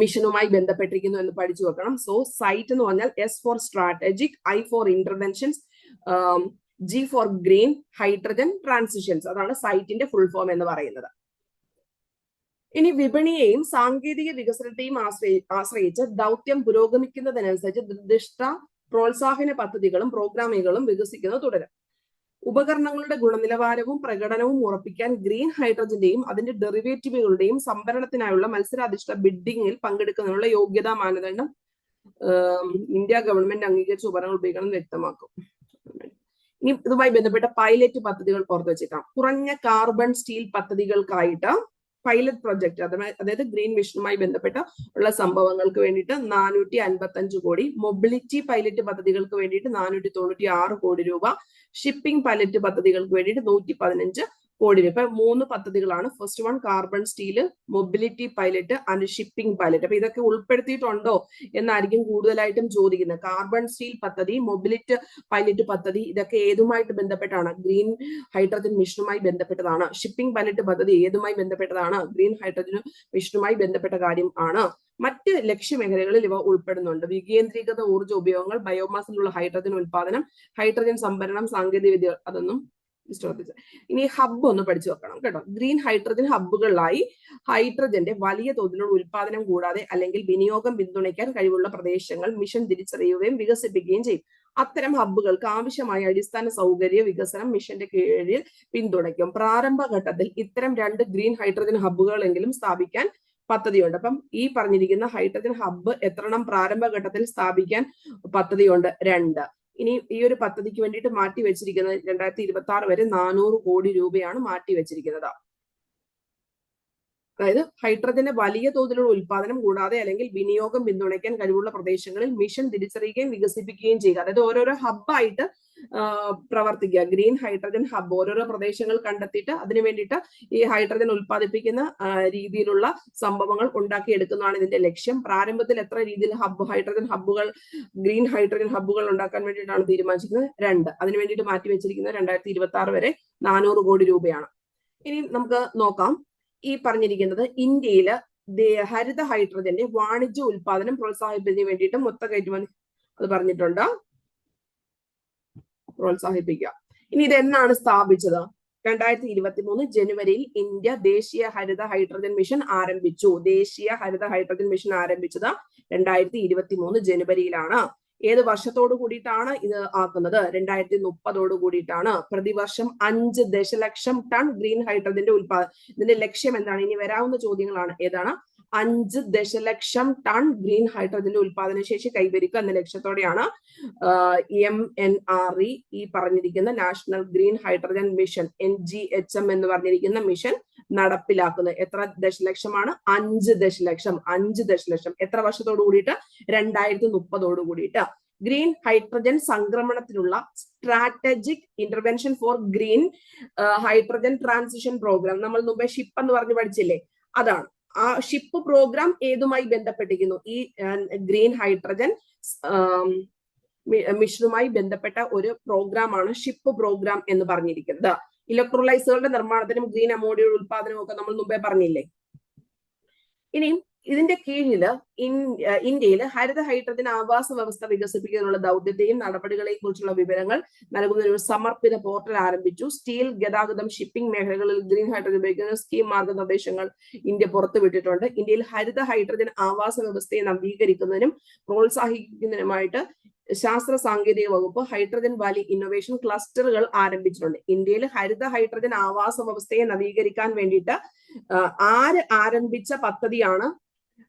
മിഷനുമായി ബന്ധപ്പെട്ടിരിക്കുന്നു എന്ന് പഠിച്ചു വെക്കണം. സോ സൈറ്റ് എന്ന് പറഞ്ഞാൽ S for strategic I for interventions G for green hydrogen transitions അതാണ് സൈറ്റിന്റെ ഫുൾ ഫോം എന്ന് പറയുന്നത്. ഇനി വിപണിയെയും സാങ്കേതിക വികസനത്തെയും ആശ്രയി ആശ്രയിച്ച് ദൗത്യം പുരോഗമിക്കുന്നതിനനുസരിച്ച് നിർദ്ദിഷ്ട പ്രോത്സാഹന പദ്ധതികളും പ്രോഗ്രാമുകളും വികസിക്കുന്നത് തുടരും. ഉപകരണങ്ങളുടെ ഗുണനിലവാരവും പ്രകടനവും ഉറപ്പിക്കാൻ ഗ്രീൻ ഹൈഡ്രജന്റെയും അതിന്റെ ഡെറിവേറ്റീവുകളുടെയും സംഭരണത്തിനായുള്ള മത്സരാധിഷ്ഠിത ബിഡിങ്ങിൽ പങ്കെടുക്കുന്നതിനുള്ള യോഗ്യതാ മാനദണ്ഡം ഇന്ത്യ ഗവൺമെന്റ് അംഗീകരിച്ച ഉപകരണങ്ങൾ ഉപയോഗിക്കണം വ്യക്തമാക്കും. ഇനി ഇതുമായി ബന്ധപ്പെട്ട പൈലറ്റ് പദ്ധതികൾ പുറത്തു വെച്ചേക്കാം. കുറഞ്ഞ കാർബൺ സ്റ്റീൽ പദ്ധതികൾക്കായിട്ട് പൈലറ്റ് പ്രൊജക്ട് അതായത് ഗ്രീൻ മിഷനുമായി ബന്ധപ്പെട്ട ഉള്ള സംഭവങ്ങൾക്ക് വേണ്ടിയിട്ട് നാനൂറ്റി അൻപത്തി അഞ്ച് കോടി മൊബിലിറ്റി പൈലറ്റ് പദ്ധതികൾക്ക് വേണ്ടിയിട്ട് നാനൂറ്റി തൊണ്ണൂറ്റി ആറ് കോടി രൂപ ഷിപ്പിംഗ് പൈലറ്റ് പദ്ധതികൾക്ക് വേണ്ടിയിട്ട് നൂറ്റി പതിനഞ്ച് കോടി രൂപ മൂന്ന് പദ്ധതികളാണ്. First one carbon steel mobility pilot and shipping pilot അപ്പൊ ഇതൊക്കെ ഉൾപ്പെടുത്തിയിട്ടുണ്ടോ എന്നായിരിക്കും കൂടുതലായിട്ടും ചോദിക്കുന്നത്. കാർബൺ സ്റ്റീൽ പദ്ധതി മൊബിലിറ്റി പൈലറ്റ് പദ്ധതി ഇതൊക്കെ ഏതുമായിട്ട് ബന്ധപ്പെട്ടാണ്? ഗ്രീൻ ഹൈഡ്രജൻ മിഷനുമായി ബന്ധപ്പെട്ടതാണ്. ഷിപ്പിംഗ് പൈലറ്റ് പദ്ധതി ഏതുമായി ബന്ധപ്പെട്ടതാണ്? ഗ്രീൻ ഹൈഡ്രജൻ മിഷനുമായി ബന്ധപ്പെട്ട കാര്യം ആണ്. മറ്റ് ലക്ഷ്യമേഖലകളിൽ ഇവ ഉൾപ്പെടുന്നുണ്ട്. വികേന്ദ്രീകൃത ഊർജ ഉപയോഗങ്ങൾ ബയോമാസിലുള്ള ഹൈഡ്രജൻ ഉൽപാദനം ഹൈഡ്രജൻ സംഭരണം സാങ്കേതിക വിദ്യ അതൊന്നും ശ്രദ്ധിച്ച് ഇനി ഹബ്ബ് ഒന്ന് പഠിച്ചു വെക്കണം കേട്ടോ. ഗ്രീൻ ഹൈഡ്രജൻ ഹബ്ബുകളിലായി ഹൈഡ്രജന്റെ വലിയ തോതിലുള്ള ഉൽപാദനം കൂടാതെ അല്ലെങ്കിൽ വിനിയോഗം പിന്തുണയ്ക്കാൻ കഴിവുള്ള പ്രദേശങ്ങൾ മിഷൻ തിരിച്ചറിയുകയും വികസിപ്പിക്കുകയും ചെയ്യും. അത്തരം ഹബ്ബുകൾക്ക് ആവശ്യമായ അടിസ്ഥാന സൗകര്യ വികസനം മിഷന്റെ കീഴിൽ പിന്തുണയ്ക്കും. പ്രാരംഭഘട്ടത്തിൽ ഇത്തരം രണ്ട് ഗ്രീൻ ഹൈഡ്രജൻ ഹബ്ബുകളെങ്കിലും സ്ഥാപിക്കാൻ പദ്ധതിയുണ്ട്. അപ്പം ഈ പറഞ്ഞിരിക്കുന്ന ഹൈഡ്രജൻ ഹബ്ബ് എത്രണ്ണം പ്രാരംഭഘട്ടത്തിൽ സ്ഥാപിക്കാൻ പദ്ധതിയുണ്ട്. രണ്ട് ഇനി ഈ ഒരു പദ്ധതിക്ക് വേണ്ടിയിട്ട് മാറ്റി വെച്ചിരിക്കുന്നത് രണ്ടായിരത്തി ഇരുപത്തി ആറ് വരെ നാനൂറ് കോടി രൂപയാണ് മാറ്റി വെച്ചിരിക്കുന്നത്. അതായത് ഹൈഡ്രജന്റെ വലിയ തോതിലുള്ള ഉൽപാദനം കൂടാതെ അല്ലെങ്കിൽ വിനിയോഗം പിന്തുണയ്ക്കാൻ കഴിവുള്ള പ്രദേശങ്ങളിൽ മിഷൻ തിരിച്ചറിയുകയും വികസിപ്പിക്കുകയും ചെയ്യുക. അതായത് ഓരോരോ ഹബ്ബായിട്ട് പ്രവർത്തിക്കുക. ഗ്രീൻ ഹൈഡ്രജൻ ഹബ്ബ് ഓരോരോ പ്രദേശങ്ങൾ കണ്ടെത്തിയിട്ട് അതിനു വേണ്ടിയിട്ട് ഈ ഹൈഡ്രജൻ ഉൽപ്പാദിപ്പിക്കുന്ന രീതിയിലുള്ള സംഭവങ്ങൾ ഉണ്ടാക്കിയെടുക്കുന്നതാണ് ഇതിന്റെ ലക്ഷ്യം. പ്രാരംഭത്തിൽ എത്ര രീതിയിൽ ഹബ്ബ് ഹൈഡ്രജൻ ഹബ്ബുകൾ ഗ്രീൻ ഹൈഡ്രജൻ ഹബ്ബുകൾ ഉണ്ടാക്കാൻ വേണ്ടിയിട്ടാണ് തീരുമാനിച്ചിരിക്കുന്നത്? രണ്ട്. അതിനു വേണ്ടിയിട്ട് മാറ്റി വെച്ചിരിക്കുന്നത് രണ്ടായിരത്തി ഇരുപത്തി ആറ് വരെ നാനൂറ് കോടി രൂപയാണ്. ഇനി നമുക്ക് നോക്കാം. ഈ പറഞ്ഞിരിക്കുന്നത് ഇന്ത്യയിൽ ഹരിത ഹൈഡ്രജന്റെ വാണിജ്യ ഉൽപാദനം പ്രോത്സാഹിപ്പിക്കുന്നതിന് വേണ്ടിയിട്ട് മൊത്ത കയറ്റുമതി അത് പറഞ്ഞിട്ടുണ്ട്. പ്രോത്സാഹിപ്പിക്കുക. ഇനി ഇത് എന്നാണ് സ്ഥാപിച്ചത്? രണ്ടായിരത്തി ഇരുപത്തി മൂന്ന് ജനുവരിയിൽ ഇന്ത്യ ദേശീയ ഹരിത ഹൈഡ്രജൻ മിഷൻ ആരംഭിച്ചു. ദേശീയ ഹരിത ഹൈഡ്രജൻ മിഷൻ ആരംഭിച്ചത് രണ്ടായിരത്തി ഇരുപത്തി മൂന്ന് ജനുവരിയിലാണ്. ഏത് വർഷത്തോട് കൂടിയിട്ടാണ് ഇത് ആക്കുന്നത്? രണ്ടായിരത്തി മുപ്പതോട് കൂടിയിട്ടാണ്. പ്രതിവർഷം അഞ്ച് ദശലക്ഷം ടൺ ഗ്രീൻ ഹൈഡ്രജന്റെ ഉൽപാദനം. ഇതിന്റെ ലക്ഷ്യം എന്താണ്? ഇനി വരാവുന്ന ചോദ്യങ്ങളാണ്. ഏതാണ്? അഞ്ച് ദശലക്ഷം ടൺ ഗ്രീൻ ഹൈഡ്രജന്റെ ഉൽപാദന ശേഷി കൈവരിക്കുക എന്ന ലക്ഷ്യത്തോടെയാണ് എം എൻ ആർ ഇ ഈ പറഞ്ഞിരിക്കുന്ന national green hydrogen mission N G H M എന്ന് പറഞ്ഞിരിക്കുന്ന മിഷൻ നടപ്പിലാക്കുന്നത്. എത്ര ദശലക്ഷമാണ്? അഞ്ച് ദശലക്ഷം അഞ്ച് ദശലക്ഷം. എത്ര വർഷത്തോടു കൂടിയിട്ട്? രണ്ടായിരത്തി മുപ്പതോടു കൂടിയിട്ട്. Green hydrogen സംക്രമണത്തിനുള്ള strategic intervention for green hydrogen transition programme. നമ്മൾ മുമ്പേ ഷിപ്പ് എന്ന് പറഞ്ഞ് പഠിച്ചില്ലേ? അതാണ്. ആ ഷിപ്പ് പ്രോഗ്രാം ഏതുമായി ബന്ധപ്പെട്ടിരിക്കുന്നു? ഈ ഗ്രീൻ ഹൈഡ്രജൻ മിഷനുമായി ബന്ധപ്പെട്ട ഒരു പ്രോഗ്രാമാണ് ഷിപ്പ് പ്രോഗ്രാം എന്ന് പറഞ്ഞിരിക്കുന്നത്. ഇലക്ട്രോലൈസുകളുടെ നിർമ്മാണത്തിനും ഗ്രീൻ അമോണിയയുടെ ഉൽപാദനവും ഒക്കെ നമ്മൾ മുമ്പേ പറഞ്ഞില്ലേ? ഇനി ഇതിന്റെ കീഴിൽ ഇന്ത്യയിൽ ഹരിത ഹൈഡ്രജൻ ആവാസ വ്യവസ്ഥ വികസിപ്പിക്കുന്നതിനുള്ള ദൗത്യത്തെയും നടപടികളെയും കുറിച്ചുള്ള വിവരങ്ങൾ നൽകുന്ന ഒരു സമർപ്പിത പോർട്ടൽ ആരംഭിച്ചു. സ്റ്റീൽ ഗതാഗതം ഷിപ്പിംഗ് മേഖലകളിൽ ഗ്രീൻ ഹൈഡ്രജൻ ഉപയോഗിക്കുന്ന സ്കീം മാർഗനിർദ്ദേശങ്ങൾ ഇന്ത്യ പുറത്തുവിട്ടിട്ടുണ്ട് ഇന്ത്യയിൽ ഹരിത ഹൈഡ്രജൻ ആവാസ വ്യവസ്ഥയെ നവീകരിക്കുന്നതിനും പ്രോത്സാഹിപ്പിക്കുന്നതിനുമായിട്ട് ശാസ്ത്ര സാങ്കേതിക വകുപ്പ് ഹൈഡ്രജൻ വാലി ഇന്നോവേഷൻ ക്ലസ്റ്ററുകൾ ആരംഭിച്ചിട്ടുണ്ട്. ഇന്ത്യയിൽ ഹരിത ഹൈഡ്രജൻ ആവാസ വ്യവസ്ഥയെ നവീകരിക്കാൻ വേണ്ടിയിട്ട് ആര് ആരംഭിച്ച പദ്ധതിയാണ്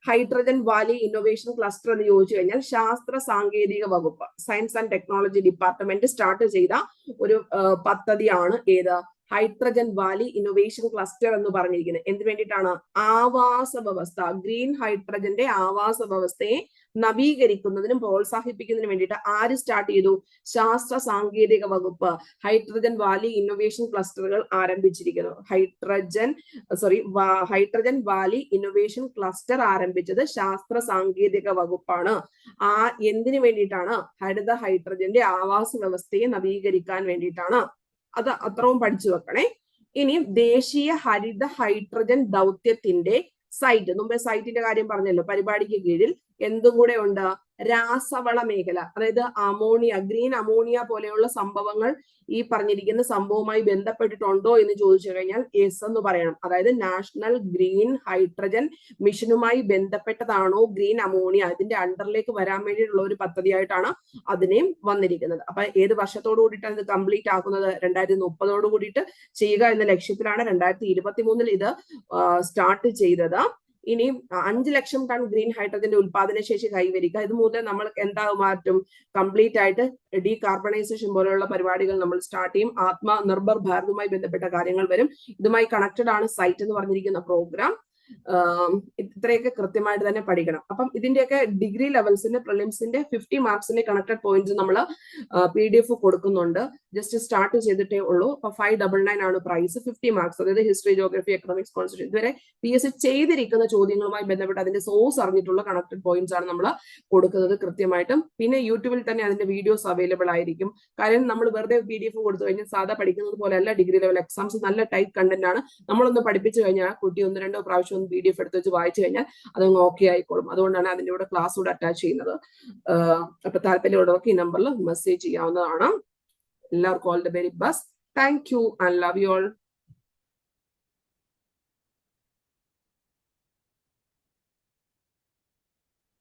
ഹൈഡ്രജൻ വാലി ഇന്നോവേഷൻ ക്ലസ്റ്റർ എന്ന് ചോദിച്ചു കഴിഞ്ഞാൽ ശാസ്ത്ര സാങ്കേതിക വകുപ്പ് science and technology department start ചെയ്ത ഒരു പദ്ധതിയാണ് ഏത്? ഹൈഡ്രജൻ വാലി ഇന്നൊവേഷൻ ക്ലസ്റ്റർ എന്ന് പറഞ്ഞിരിക്കുന്നത്. എന്ത് വേണ്ടിയിട്ടാണ്? ആവാസ വ്യവസ്ഥ ഗ്രീൻ ഹൈഡ്രജന്റെ ആവാസ വ്യവസ്ഥയെ നവീകരിക്കുന്നതിനും പ്രോത്സാഹിപ്പിക്കുന്നതിനും വേണ്ടിയിട്ട് ആര് സ്റ്റാർട്ട് ചെയ്തു? ശാസ്ത്ര സാങ്കേതിക വകുപ്പ്. ഹൈഡ്രജൻ വാലി ഇന്നൊവേഷൻ ക്ലസ്റ്ററുകൾ ആരംഭിച്ചിരിക്കുന്നു. Hydrogen sorry hydrogen valley innovation cluster ആരംഭിച്ചത് ശാസ്ത്ര സാങ്കേതിക വകുപ്പാണ്. ആ എന്തിനു വേണ്ടിയിട്ടാണ്? ഹരിത ഹൈഡ്രജന്റെ ആവാസ വ്യവസ്ഥയെ നവീകരിക്കാൻ വേണ്ടിയിട്ടാണ്. അത് അത്രവും പഠിച്ചു വെക്കണേ. ഇനി ദേശീയ ഹരിത ഹൈഡ്രജൻ ദൗത്യത്തിന്റെ സൈറ്റ് മുമ്പേ സൈറ്റിന്റെ കാര്യം പറഞ്ഞല്ലോ പരിപാടിക്ക് കീഴിൽ എന്തും കൂടെ ഉണ്ട്. രാസവള മേഖല അതായത് അമോണിയ ഗ്രീൻ അമോണിയ പോലെയുള്ള സംഭവങ്ങൾ ഈ പറഞ്ഞിരിക്കുന്ന സംഭവവുമായി ബന്ധപ്പെട്ടിട്ടുണ്ടോ എന്ന് ചോദിച്ചു കഴിഞ്ഞാൽ എസ് എന്ന് പറയണം. അതായത് നാഷണൽ ഗ്രീൻ ഹൈഡ്രജൻ മിഷനുമായി ബന്ധപ്പെട്ടതാണോ ഗ്രീൻ അമോണിയ അതിന്റെ അണ്ടറിലേക്ക് വരാൻ വേണ്ടിയിട്ടുള്ള ഒരു പദ്ധതിയായിട്ടാണ് അതിനെയും വന്നിരിക്കുന്നത്. അപ്പൊ ഏത് വർഷത്തോടു കൂടിയിട്ടാണ് ഇത് കംപ്ലീറ്റ് ആക്കുന്നത് രണ്ടായിരത്തി മുപ്പതോട് കൂടിയിട്ട് ചെയ്യുക എന്ന ലക്ഷ്യത്തിലാണ് രണ്ടായിരത്തി ഇരുപത്തി മൂന്നിൽ ഇത് സ്റ്റാർട്ട് ചെയ്തത്. ഇനി അഞ്ച് ലക്ഷം ടൺ ഗ്രീൻ ഹൈഡ്രജന്റെ ഉൽപാദന ശേഷി കൈവരിക്കുക. ഇത് മൂലം നമ്മൾ എന്താ മാറ്റും? കംപ്ലീറ്റ് ആയിട്ട് ഡീകാർബണൈസേഷൻ പോലെയുള്ള പരിപാടികൾ നമ്മൾ സ്റ്റാർട്ട് ചെയ്യും. ആത്മ നിർഭർ ഭാരതുമായി ബന്ധപ്പെട്ട കാര്യങ്ങൾ വരും. ഇതുമായി കണക്റ്റഡ് ആണ് സൈറ്റ് എന്ന് പറഞ്ഞിരിക്കുന്ന പ്രോഗ്രാം ഇത്രയൊക്കെ കൃത്യമായിട്ട് തന്നെ പഠിക്കണം. അപ്പം ഇതിന്റെയൊക്കെ ഡിഗ്രി ലെവൽസിന്റെ പ്രിലിംസിന്റെ ഫിഫ്റ്റി മാർക്സിന്റെ കണക്റ്റഡ് പോയിന്റ്സ് നമ്മൾ പി ഡി എഫ് കൊടുക്കുന്നുണ്ട്. ജസ്റ്റ് സ്റ്റാർട്ട് ചെയ്തിട്ടേ ഉള്ളൂ. അപ്പൊ ഫൈവ് ഡബിൾ നയൻ ആണ് പ്രൈസ് ഫിഫ്റ്റി മാർക്സ് അതായത് ഹിസ്റ്ററി ജോഗ്രഫി എക്കണോമിക്സ് കോൺസ്റ്റിറ്റ്യൂഷൻ ഇതുവരെ പി എസ് സി ചെയ്തിരിക്കുന്ന ചോദ്യങ്ങളുമായി ബന്ധപ്പെട്ട് അതിന്റെ സോഴ്സ് അറിഞ്ഞിട്ടുള്ള കണക്റ്റഡ് പോയിന്റ്സ് ആണ് നമ്മൾ കൊടുക്കുന്നത് കൃത്യമായിട്ടും. പിന്നെ യൂട്യൂബിൽ തന്നെ അതിന്റെ വീഡിയോസ് അവൈലബിൾ ആയിരിക്കും. കാര്യം നമ്മൾ വെറുതെ പി ഡി എഫ് കൊടുത്തു കഴിഞ്ഞാൽ സാധാ പഠിക്കുന്നത് പോലെയല്ല ഡിഗ്രി ലെവൽ എക്സാംസ് നല്ല ടൈപ്പ് കണ്ടന്റ് ആണ്. നമ്മളൊന്ന് പഠിപ്പിച്ചു കഴിഞ്ഞാൽ കുട്ടി ഒന്ന് രണ്ടോ പ്രാവശ്യം ഒന്ന് പി ഡി എഫ് എടുത്ത് വെച്ച് വായിച്ചു കഴിഞ്ഞാൽ അതങ്ങ് ഓക്കെ ആയിക്കോളും. അതുകൊണ്ടാണ് അതിന്റെ കൂടെ ക്ലാസ് കൂടെ അറ്റാച്ച് ചെയ്യുന്നത്. അപ്പൊ താല്പര്യമുള്ളവർക്ക് ഈ നമ്പറിൽ മെസ്സേജ് ചെയ്യാവുന്നതാണ്. എല്ലാവർക്കും all the very best thank you and love you all